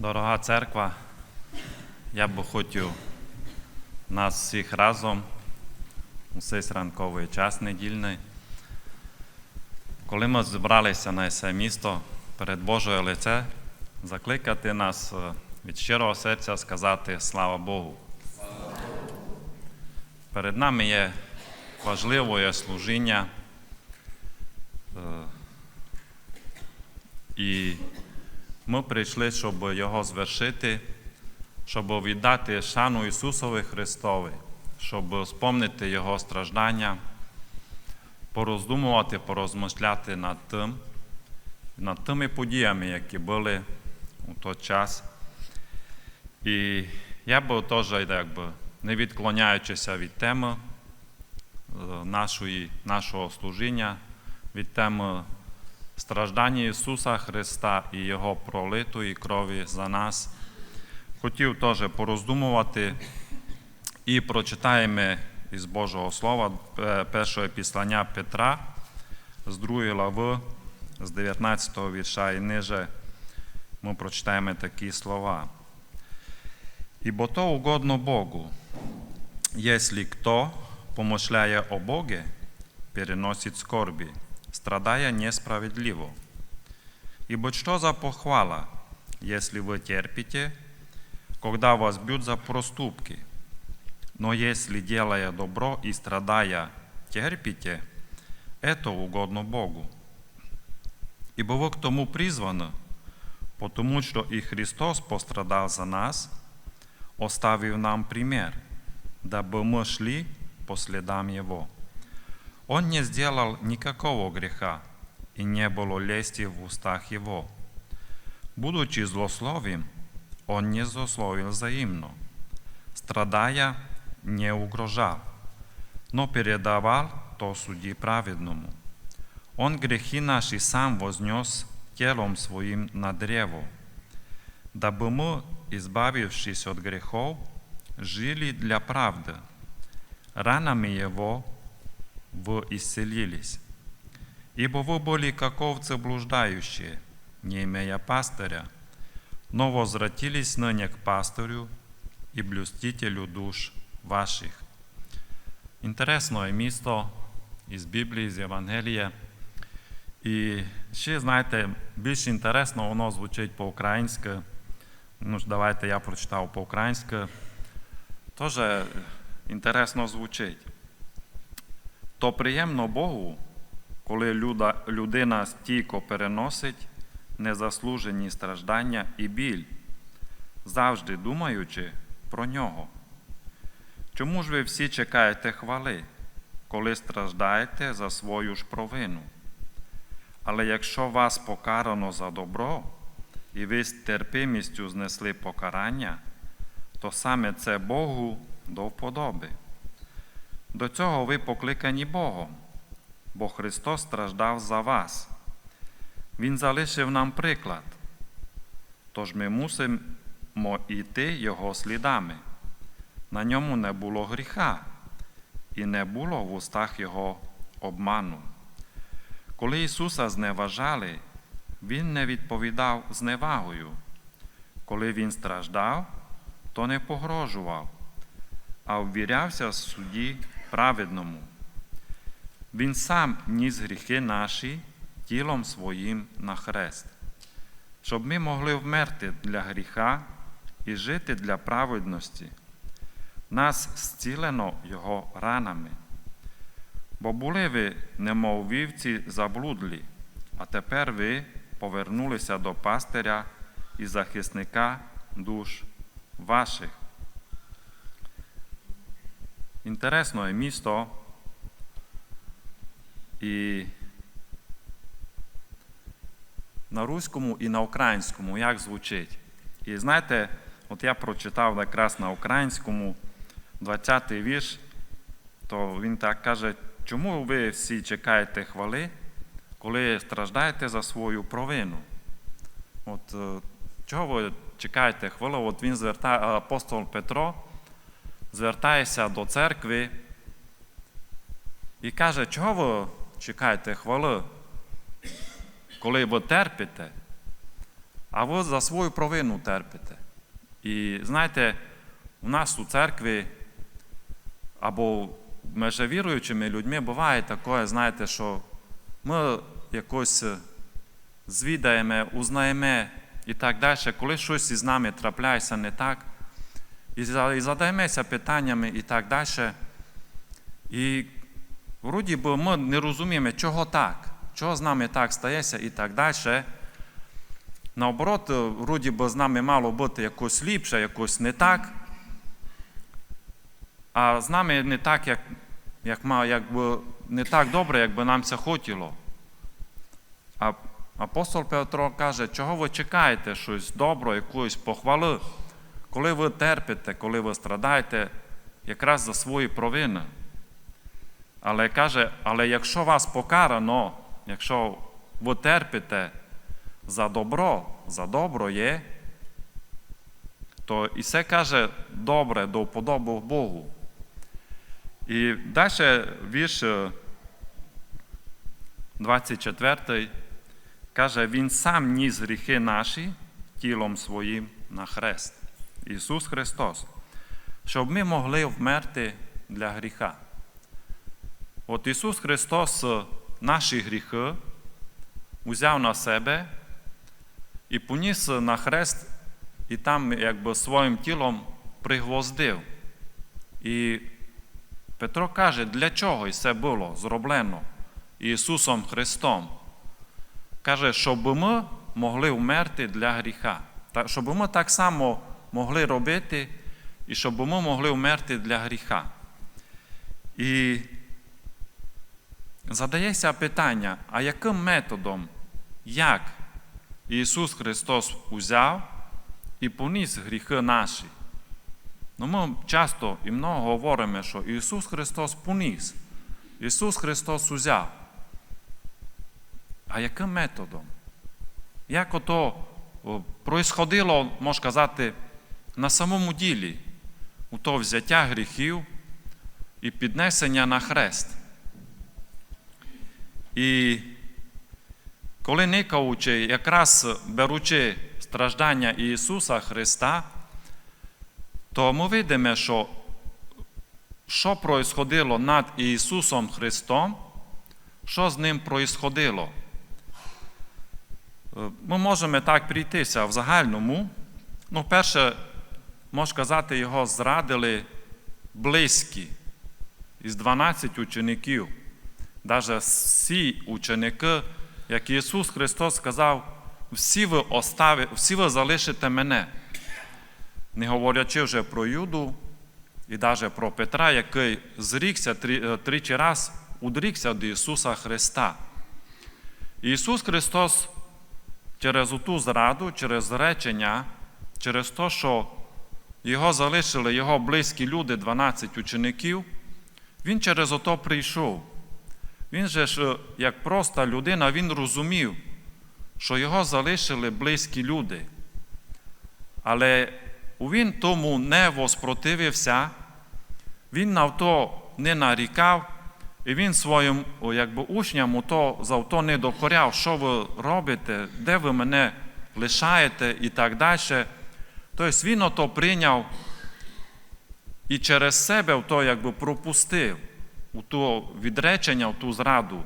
Дорога церква, я б хотів нас всіх разом у цей ранковий час недільний, коли ми зібралися на це місто перед Божою лице, закликати нас е, від щирого серця сказати слава Богу. Перед нами є важливе служіння. е, І ми прийшли, щоб його звершити, щоб віддати шану Ісусові Христові, щоб спомнити Його страждання, пороздумувати, порозмишляти над тим, над тими подіями, які були у той час. І я би теж, якби, не відклоняючися від теми е, нашої, нашого служіння, від теми страждання Ісуса Христа і Його пролитої крові за нас. Хотів теж пороздумувати і прочитаємо із Божого Слова е, першого післання Петра з другої глави, з 19 вірша і ниже ми прочитаємо такі слова. Ибо то угодно Богу, если кто, помышляя о Боге, переносит скорби, страдая несправедливо. Ибо что за похвала, если вы терпите, когда вас бьют за проступки? Но если, делая добро и страдая, терпите, это угодно Богу. Ибо вы к тому призваны, потому что и Христос пострадал за нас, оставив нам пример, дабы мы шли по следам Его. Он не сделал никакого греха, и не было лести в устах его. Будучи злословим, он не злословил взаимно. Страдая, не угрожал, но передавал то суди праведному. Он грехи наши сам вознес телом своим на древо, дабы мы, избавившись от грехов, жили для правды. Ранами его вы исцелились. Ибо вы были как овцы блуждающие, не имея пастыря, но возвратились ныне к пастырю и блюстителю душ ваших. Інтересне місто із Біблії, з Євангелія. І ще, знаєте, більш інтересно, воно звучить по-українськи. Ну ж, давайте я прочитав по-українськи. Теж інтересно звучить. То приємно Богу, коли людина стійко переносить незаслужені страждання і біль, завжди думаючи про нього. Чому ж ви всі чекаєте хвали, коли страждаєте за свою ж провину? Але якщо вас покарано за добро, і ви з терпимістю знесли покарання, то саме це Богу до вподоби. До цього ви покликані Богом, бо Христос страждав за вас. Він залишив нам приклад, тож ми мусимо йти Його слідами. На ньому не було гріха, і не було в устах Його обману. Коли Ісуса зневажали, Він не відповідав зневагою. Коли Він страждав, то не погрожував, а ввірявся в суді праведному. Він сам ніс гріхи наші тілом своїм на хрест, щоб ми могли вмерти для гріха і жити для праведності. Нас зцілено Його ранами. Бо були ви, немов вівці, заблудлі, а тепер ви повернулися до пастиря і захисника душ ваших. Інтересне місто і на руському і на українському як звучить. І знаєте, от я прочитав якраз на українському 20-й вірш, то він так каже, чому ви всі чекаєте хвали, коли страждаєте за свою провину? От е, чого ви чекаєте хвилу? От він звертає, апостол Петро звертається до церкви і каже, чого ви чекаєте хвали, коли ви терпите? а ви за свою провину терпите. І знаєте, у нас у церкві або між віруючими людьми буває таке, знаєте, що ми якось звідаємо, узнаємо і так далі, коли щось із нами трапляється не так, і за- задаємося питаннями і так далі. І вроді би ми не розуміємо, чого так, чого з нами так стається і так далі. Наоборот, вроді би з нами мало бути якось ліпше, якось не так. А з нами не так, як, як, якби, не так добре, як би нам це хотіло. А апостол Петро каже, чого ви чекаєте щось добре, якоїсь похвали, коли ви терпите, коли ви страдаєте якраз за свої провини. Але каже, але якщо вас покарано, якщо ви терпите за добро, за добро є, то і це каже добре до вподоби Богу. І далі вірш е, 24 каже, Він сам ніс гріхи наші тілом своїм на хрест. Ісус Христос, щоб ми могли вмерти для гріха. От Ісус Христос е, наші гріхи узяв на себе і поніс на хрест, і там якби своїм тілом пригвоздив. І Петро каже, для чого це було зроблено Ісусом Христом. Каже, щоб ми могли вмерти для гріха. Щоб ми так само могли робити, і щоб ми могли вмерти для гріха. І задається питання, а яким методом, як Ісус Христос узяв і поніс гріхи наші? Ну, ми часто і много говоримо, що Ісус Христос поніс, Ісус Христос узяв. А яким методом? Як ото происходило, можна сказати, на самому ділі, у то взяття гріхів і піднесення на хрест. І коли никаючи, якраз беручи страждання Ісуса Христа, то ми видимо, що що происходило над Ісусом Христом, що з ним происходило. Ми можемо так прийтися в загальному. Ну, перше, можна сказати, його зрадили близькі із 12 учеників. Навіть всі ученики, як Ісус Христос сказав, всі ви, остави, всі ви залишите мене. Не говорячи вже про Юду і навіть про Петра, який зрікся е, тричі раз, удрікся до Ісуса Христа. Ісус Христос через ту зраду, через речення, через те, що його залишили його близькі люди, 12 учеників, він через ото прийшов. Він же ж, як проста людина, він розумів, що його залишили близькі люди. Але він тому не воспротивився, він на то не нарікав, і він своїм якби, учням за то не докоряв, що ви робите, де ви мене лишаєте і так далі. Тобто він ото прийняв і через себе то якби пропустив у то відречення, у ту зраду.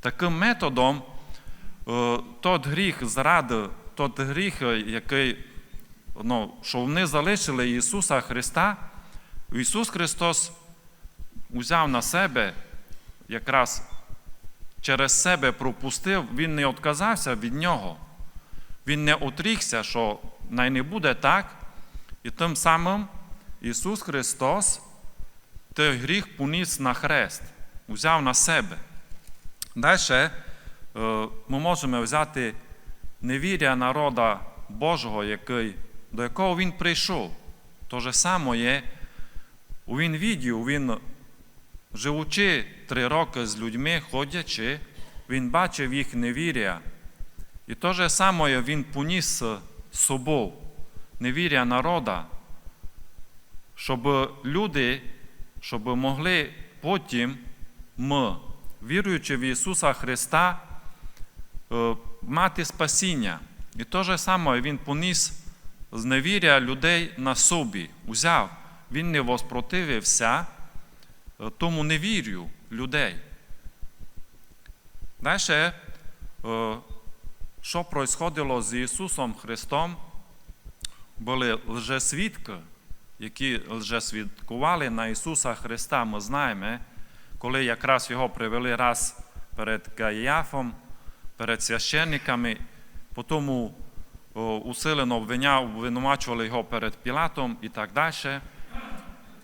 Таким методом е, тот гріх зради, тот гріх, е, який, ну, що вони залишили Ісуса Христа, Ісус Христос узяв на себе, якраз через себе пропустив, Він не відказався від Нього. Він не отрікся, що най не буде так, і тим самим Ісус Христос той гріх поніс на хрест, взяв на себе. Далі е, ми можемо взяти невір'я народа Божого, який, до якого він прийшов. То же саме є, він відів, він, живучи три роки з людьми, ходячи, він бачив їх невір'я. І то же саме він поніс собою невір'я народа, щоб люди, щоб могли потім ми, віруючи в Ісуса Христа, е, мати спасіння. І те же саме він поніс зневіря людей на собі, узяв. Він не воспротивився е, тому невір'ю людей. Далі, що происходило з Ісусом Христом, були лжесвідки, які лжесвідкували на Ісуса Христа, ми знаємо, коли якраз його привели раз перед Каїафом, перед священниками, потім усилено обвинувачували його перед Пілатом і так далі.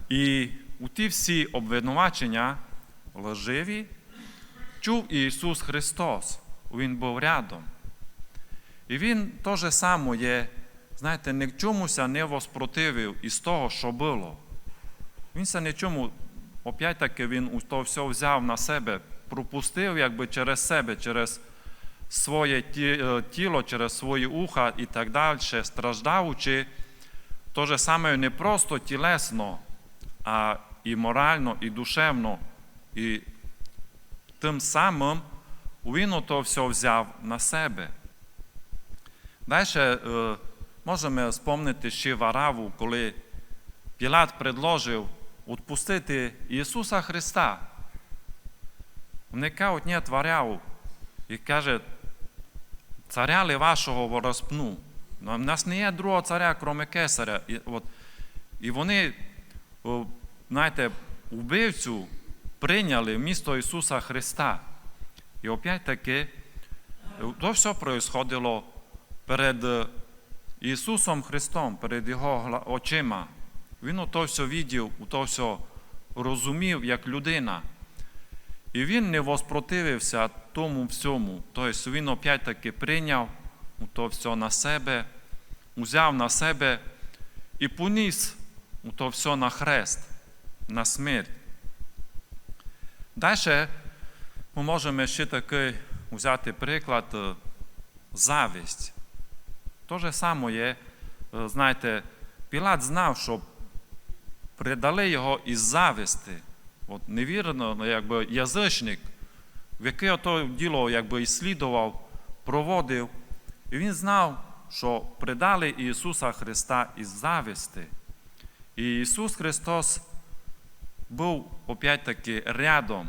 І у ті всі обвинувачення лживі чув Ісус Христос. Він був рядом. І Він те же саме є, знаєте, к чомуся не воспротивив із того, що було. Він се нічому, опять таки, він то все взяв на себе, пропустив якби через себе, через своє е, тіло, через свої уха і так далі, страждаючи, то же саме не просто тілесно, а і морально, і душевно, і тим самим він то все взяв на себе. Далі е, можемо спомнити ще Вараву, коли Пілат предложив відпустити Ісуса Христа. Вони кажуть, ні, тваряв, і каже, царя ли вашого розпну. У нас не є другого царя, крім кесаря. І, от, і вони, знаєте, вбивцю прийняли вмісто Ісуса Христа. І опять таки, то все происходило перед е, Ісусом Христом, перед Його очима. Він то все видів, то все розумів як людина. І він не воспротивився тому всьому. Тобто він опять таки прийняв то все на себе, узяв на себе і поніс то все на хрест, на смерть. Далі ми можемо ще такий взяти приклад е, завість. То же саме є, е, знаєте, Пілат знав, що придали його із зависти. От невірно, якби язичник, в яке то діло якби іслідував, проводив, і він знав, що придали Ісуса Христа із зависти. І Ісус Христос був опять-таки рядом.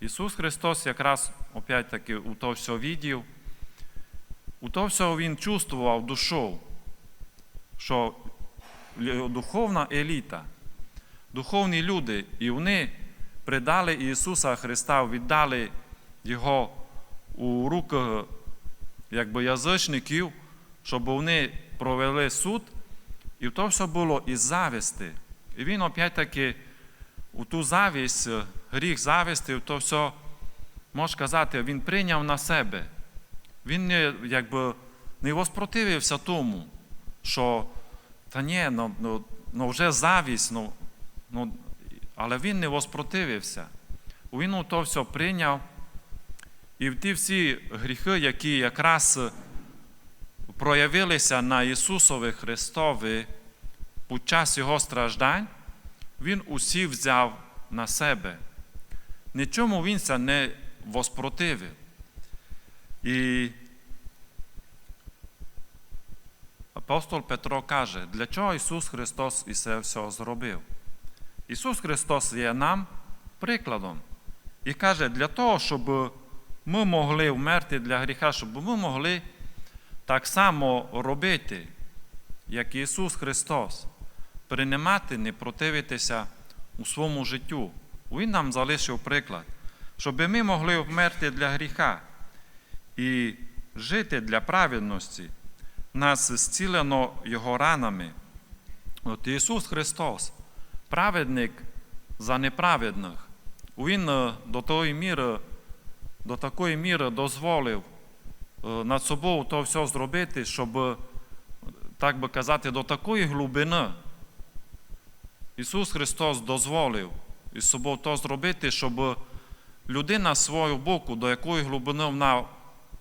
Ісус Христос якраз опять-таки у то все видів, у то все Він чувствував душою, що духовна еліта, духовні люди, і вони придали Ісуса Христа, віддали Його у руки якби язичників, щоб вони провели суд, і то все було із зависти. І він опять-таки у ту завість, гріх зависти, то все, можна сказати, він прийняв на себе. Він не, якби, не воспротивився тому, що та ні, ну, ну, ну вже завість, ну, ну, але він не воспротивився. Він то все прийняв. І ті всі гріхи, які якраз проявилися на Ісусові Христові під час Його страждань, Він усі взяв на себе. Нічому він не воспротивив. І апостол Петро каже, для чого Ісус Христос і це все зробив? Ісус Христос є нам прикладом. І каже, для того, щоб ми могли вмерти для гріха, щоб ми могли так само робити, як Ісус Христос, приймати, не противитися у своєму життю. Він нам залишив приклад, щоб ми могли вмерти для гріха і жити для праведності. Нас зцілено Його ранами. От Ісус Христос, праведник за неправедних. Він е, до тої міри, до такої міри дозволив е, над собою то все зробити, щоб, е, так би казати, до такої глибини Ісус Христос дозволив із собою то зробити, щоб людина з свого боку, до якої глибини вона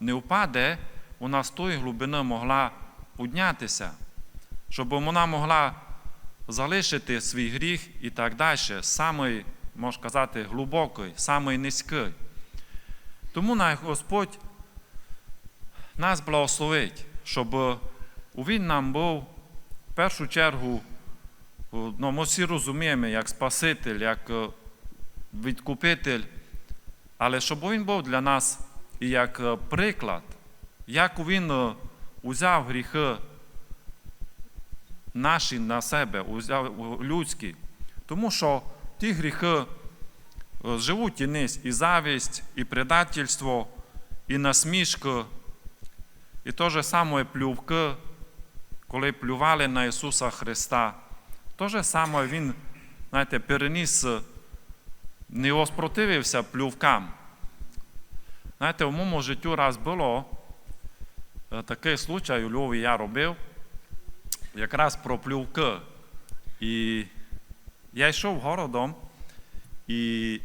не впаде, вона з тої глибини могла піднятися, щоб вона могла залишити свій гріх і так далі, самий, можна сказати, глибокий, самий низький. Тому най Господь нас благословить, щоб він нам був в першу чергу, ну, ми всі розуміємо, як Спаситель, як е, відкупитель, але щоб він був для нас і як е, приклад, як він е, узяв гріхи наші на себе, узяв е, людські. Тому що ті гріхи живуть і низ, і завість, і предательство, і насмішки, і те же саме плювки, коли плювали на Ісуса Христа. Те же саме Він, знаєте, переніс, не воспротивився плювкам. Знаєте, в моєму життю раз було е, такий случай, у Львові я робив, якраз про плювки. І я йшов городом, і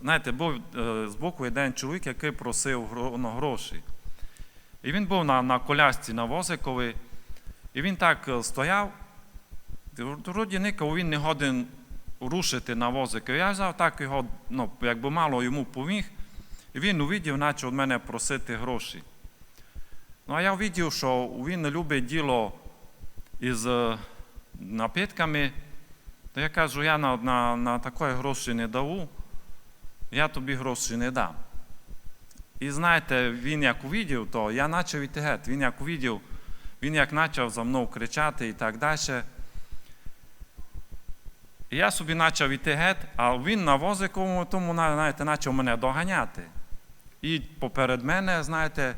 знаєте, був е, з боку один чоловік, який просив ну, гроші. І він був на, на колясці на возикові, і він так е, стояв. Вроді никав, він не годен рушити на возику. Я взяв так його, ну, якби мало йому поміг, і він увидів, почав від мене просити гроші. Ну, а я увидів, що він любить діло із е, напитками, то я кажу, я на, на, на такі гроші не даву, я тобі гроші не дам. І знаєте, він як увидів, то я почав йти геть. Він як увидів, він як почав за мною кричати і так далі. І я собі почав йти геть, а він на возиковому тому, знаєте, почав мене доганяти. І поперед мене, знаєте,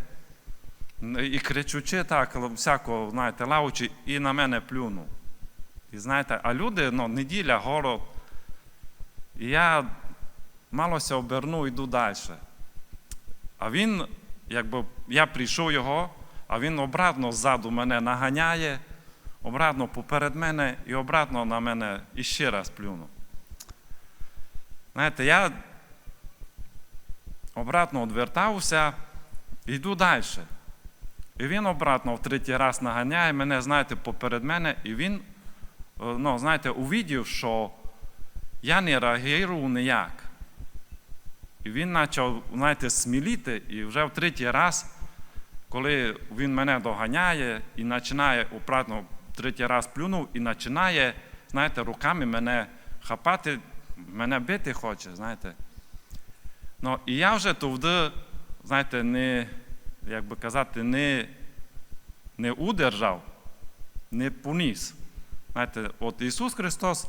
і кричучи так, всяко, знаєте, лаучи, і на мене плюнув. І знаєте, а люди, ну, неділя, город. І я малося оберну, йду далі. А він, якби я прийшов його, а він обратно ззаду мене наганяє, обратно поперед мене і обратно на мене іще раз плюнув. Знаєте, я обратно відвертався і йду далі. І він обратно в третій раз наганяє мене, знаєте, поперед мене, і він, е, ну, знаєте, увидів, що я не реагував ніяк. І він почав, знаєте, сміліти, і вже в третій раз, коли він мене доганяє і починає обратно в третій раз плюнув і починає, знаєте, руками мене хапати, мене бити хоче, знаєте. Ну, і я вже туди, знаєте, не, як би казати, не, не удержав, не поніс. Знаєте, от Ісус Христос,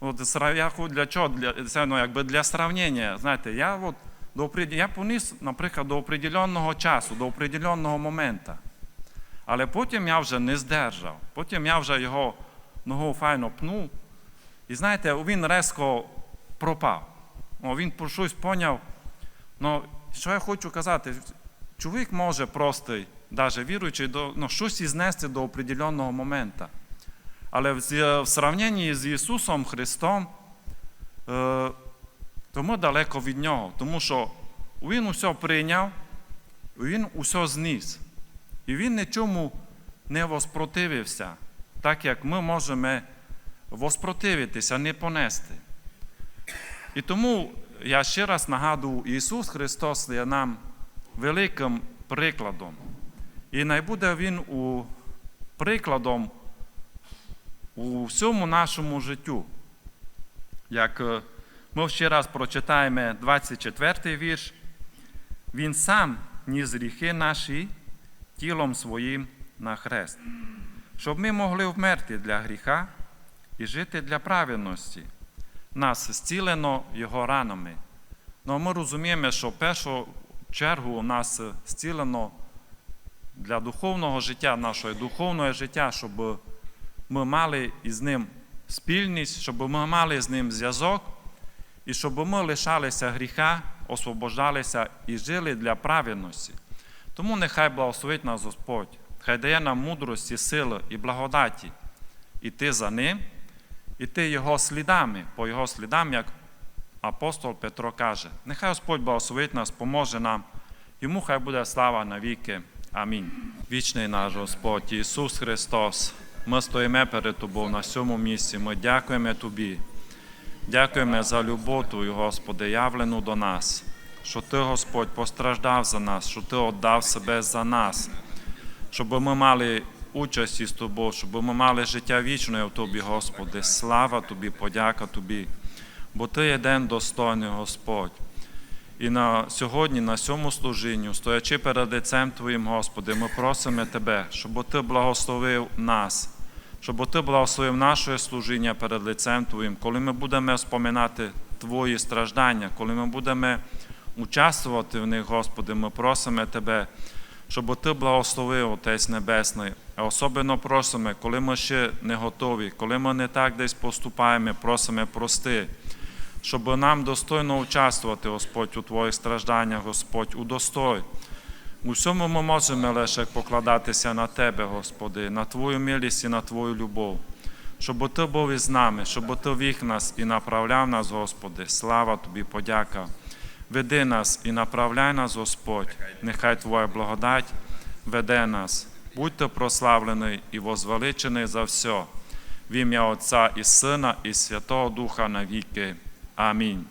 от я для чого? Для, це, ну, якби для сравнення. Знаєте, я, от, до, я поніс, наприклад, до определенного часу, до определенного моменту. Але потім я вже не здержав. Потім я вже його ногу файно пнув. І знаєте, він резко пропав. Він про щось поняв. Ну, що я хочу казати, чоловік може простий, навіть віруючий, до, ну, щось ізнести до определенного моменту. Але в, з- в сравненні з Ісусом Христом, е, то ми далеко від Нього, тому що Він усе прийняв, Він усе зніс. І Він нічому не воспротивився, так як ми можемо воспротивитися, не понести. І тому я ще раз нагадую, Ісус Христос є нам великим прикладом. І найбуде Він у прикладом у всьому нашому життю. Як е, ми ще раз прочитаємо 24 вірш, Він сам ніс гріхи наші тілом своїм на хрест, щоб ми могли вмерти для гріха і жити для праведності. Нас зцілено Його ранами. Ну, ми розуміємо, що в першу чергу у нас зцілено для духовного життя, нашого духовного життя, щоб ми мали із ним спільність, щоб ми мали з ним зв'язок, і щоб ми лишалися гріха, освобождалися і жили для праведності. Тому нехай благословить нас Господь, хай дає нам мудрості, сили і благодаті іти за ним, іти Його слідами, по Його слідам, як апостол Петро каже. Нехай Господь благословить нас, поможе нам. Йому хай буде слава навіки. Амінь. Вічний наш Господь Ісус Христос. Ми стоїмо перед Тобою на цьому місці. Ми дякуємо Тобі. Дякуємо за любов Господи, явлену до нас, що Ти, Господь, постраждав за нас, що Ти віддав себе за нас. щоб ми мали участь із тобою, щоб ми мали життя вічне в тобі, Господи. Слава тобі, подяка тобі, бо ти є день достойний, Господь. І на сьогодні, на цьому служінню, стоячи перед лицем Твоїм, Господи, ми просимо Тебе, щоб Ти благословив нас, щоб Ти благословив наше служіння перед лицем Твоїм, коли ми будемо споминати Твої страждання, коли ми будемо участвувати в них, Господи, ми просимо Тебе, щоб Ти благословив, Отець Небесний. А особливо просимо, коли ми ще не готові, коли ми не так десь поступаємо, просимо прости щоб нам достойно участвувати, Господь, у Твоїх стражданнях, Господь, удостой. У всьому ми можемо лише покладатися на Тебе, Господи, на Твою милість і на Твою любов. Щоб Ти був із нами, щоб Ти віх нас і направляв нас, Господи. Слава Тобі, подяка. Веди нас і направляй нас, Господь. Нехай Твоя благодать веде нас. Будьте прославлений і возвеличений за все. В ім'я Отця і Сина, і Святого Духа навіки. Амінь.